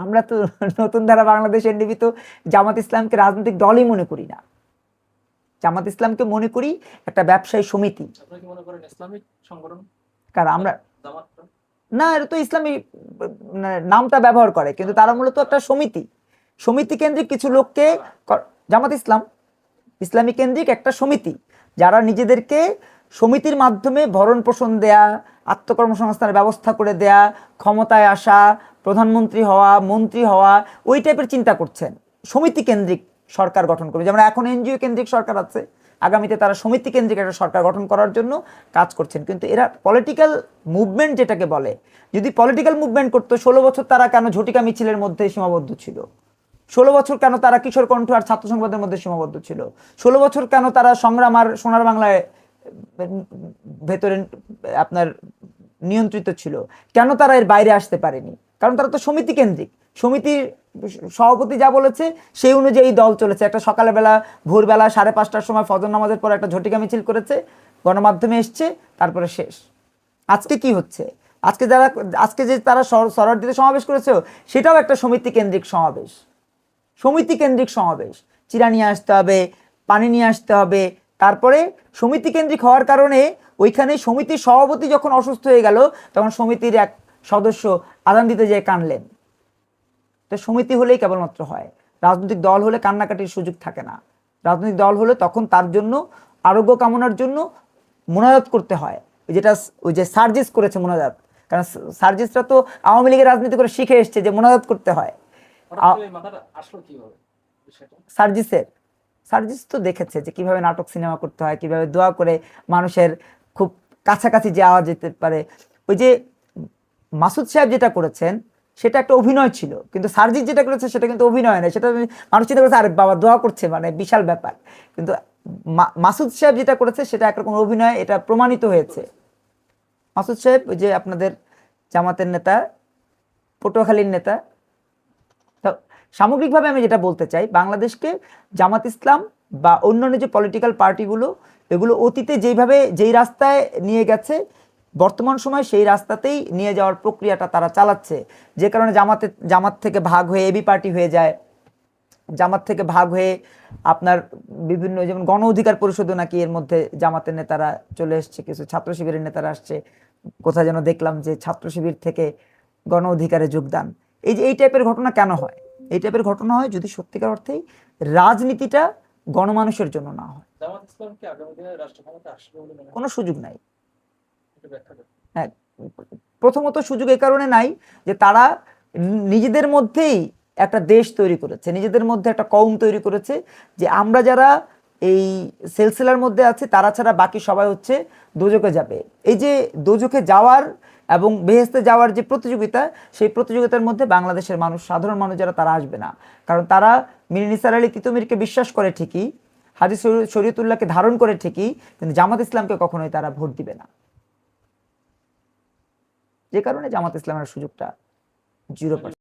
আমরা তো নতুন ধারা বাংলাদেশ এনডিপি তো জামাত ইসলামকে রাজনৈতিক দলই মনে করি না। জামাত ইসলামকে মনে করি একটা ব্যবসায়ী সমিতি। কারণ আমরা? না এটা তো ইসলামী মানে নামটা ব্যবহার করে কিন্তু তারা মূলত একটা সমিতি। সমিতি কেন্দ্রিক কিছু লোককে জামাত ইসলাম ইসলামী কেন্দ্রিক একটা সমিতি যারা নিজেদেরকে সমিতির মাধ্যমে ভরণ পোষণ দেয়া আত্মকর্মসংস্থানের ব্যবস্থা করে দেয়া ক্ষমতায় আসা প্রধানমন্ত্রী হওয়া, মন্ত্রী হওয়া, ওই টাইপের চিন্তা করছেন। সমিতি কেন্দ্রিক সরকার গঠন করবে। যেমন এখন এনজিও কেন্দ্রিক সরকার আছে। আগামীতে তারা সমিতি কেন্দ্রিক একটা সরকার গঠন করার জন্য কাজ করছেন। কিন্তু এরা পলিটিক্যাল মুভমেন্ট যেটাকে বলে, যদি পলিটিক্যাল মুভমেন্ট করতো, ষোলো বছর তারা কেন ঝটিকা মিছিলের মধ্যে সীমাবদ্ধ ছিল? ষোলো বছর কেন তারা কিশোর কণ্ঠ আর ছাত্র সংবাদের মধ্যে সীমাবদ্ধ ছিল? ষোলো বছর কেন তারা সংগ্রাম আর সোনার বাংলায় ভেতরে আপনার নিয়ন্ত্রিত ছিল? কেন তারা এর বাইরে আসতে পারেনি? কারণ তারা তো সমিতি কেন্দ্রিক। সমিতির সভাপতি যা বলেছে, সেই অনুযায়ী দল চলেছে। একটা সকালবেলা ভোরবেলা সাড়ে পাঁচটার সময় ফজর নামাজের পর একটা ঝটিকা মিছিল করেছে, গণমাধ্যমে এসছে, তারপরে শেষ। আজকে কি হচ্ছে? আজকে যারা, আজকে যে তারা সরারদিতে সমাবেশ করেছে, সেটাও একটা সমিতি কেন্দ্রিক সমাবেশ। সমিতি কেন্দ্রিক সমাবেশ। চিরা নিয়ে আসতে হবে, পানি নিয়ে আসতে হবে। তারপরে সমিতি কেন্দ্রিক হওয়ার কারণে ওইখানে সমিতির সভাপতি যখন অসুস্থ হয়ে গেল, তখন সমিতির এক সদস্য আদান দিতে যেয়ে কানলেন তো সমিতি হলেই কেবলমাত্র হয়। রাজনৈতিক দল হলে কান্নাকাটির সুযোগ থাকে না। রাজনৈতিক দল হলে তখন তার জন্য আরোগ্য কামনার জন্য মোনাজাত করতে হয়। ওই যেটা ওই যে সার্জিস করেছে মোনাজাত। কারণ সার্জিসরা তো আওয়ামী লীগের রাজনীতি করে শিখে এসছে যে মোনাজাত করতে হয়। সার্জিসের। সার্জিস তো দেখেছে যে কীভাবে নাটক সিনেমা করতে হয় কীভাবে দোয়া করে মানুষের খুব কাছাকাছি যাওয়া যেতে পারে। ওই যে মাসুদ সাহেব যেটা করেছেন, সেটা একটা অভিনয় ছিল। কিন্তু সার্জিস যেটা করেছে, সেটা কিন্তু অভিনয় নয়। সেটা মানুষ চিন্তা করেছে, আরে বাবা, দোয়া করছে মানে বিশাল ব্যাপার। কিন্তু মাসুদ সাহেব যেটা করেছে, সেটা একরকম অভিনয়, এটা প্রমাণিত হয়েছে। মাসুদ সাহেব যে আপনাদের জামাতের নেতা, পটুয়াখালীর নেতা। সামগ্রিকভাবে আমি যেটা বলতে চাই, বাংলাদেশকে জামাত ইসলাম বা অন্যান্য যে পলিটিক্যাল পার্টিগুলো এগুলো অতীতে যেইভাবে, যেই রাস্তায় নিয়ে গেছে বর্তমান সময় সেই রাস্তাতেই নিয়ে যাওয়ার প্রক্রিয়াটা তারা চালাচ্ছে। যে কারণে জামাতে জামাত থেকে ভাগ হয়ে এবি পার্টি হয়ে যায়। জামাত থেকে ভাগ হয়ে আপনার বিভিন্ন যেমন গণ অধিকার পরিষদও নাকি এর মধ্যে জামাতের নেতারা চলে এসছে কিছু ছাত্র শিবিরের নেতারা আসছে। কোথায় যেন দেখলাম যে ছাত্র শিবির থেকে গণ অধিকারে যোগদান। এই যে এই টাইপের ঘটনা কেন হয়? এই টাইপের ঘটনা হয় যদি সত্যিকার অর্থেই রাজনীতিটা গণমানুষের জন্য না হয়। কোনো সুযোগ নাই। হ্যাঁ প্রথমত সুযোগ এই কারণে নাই যে তারা নিজেদের মধ্যেই একটা দেশ তৈরি করেছে, নিজেদের মধ্যে একটা কৌম তৈরি করেছে, যে আমরা যারা এই সেলসেলার মধ্যে আছে, তারা ছাড়া বাকি সবাই হচ্ছে দোজকে যাবে। এই যে দোজকে যাওয়ার এবং বেহেস্তে যাওয়ার যে প্রতিযোগিতা, সেই প্রতিযোগিতার মধ্যে বাংলাদেশের মানুষ, সাধারণ মানুষ যারা, তারা আসবে না। কারণ তারা মির নিসার আলী তিতুমিরকে বিশ্বাস করে ঠিকই, হাজি শরী- শরীয়তুল্লাহকে ধারণ করে ঠিকই, কিন্তু জামাত ইসলামকে কখনোই তারা ভোট দিবে না। যে কারণে জামাত ইসলামের সুযোগটা জিরো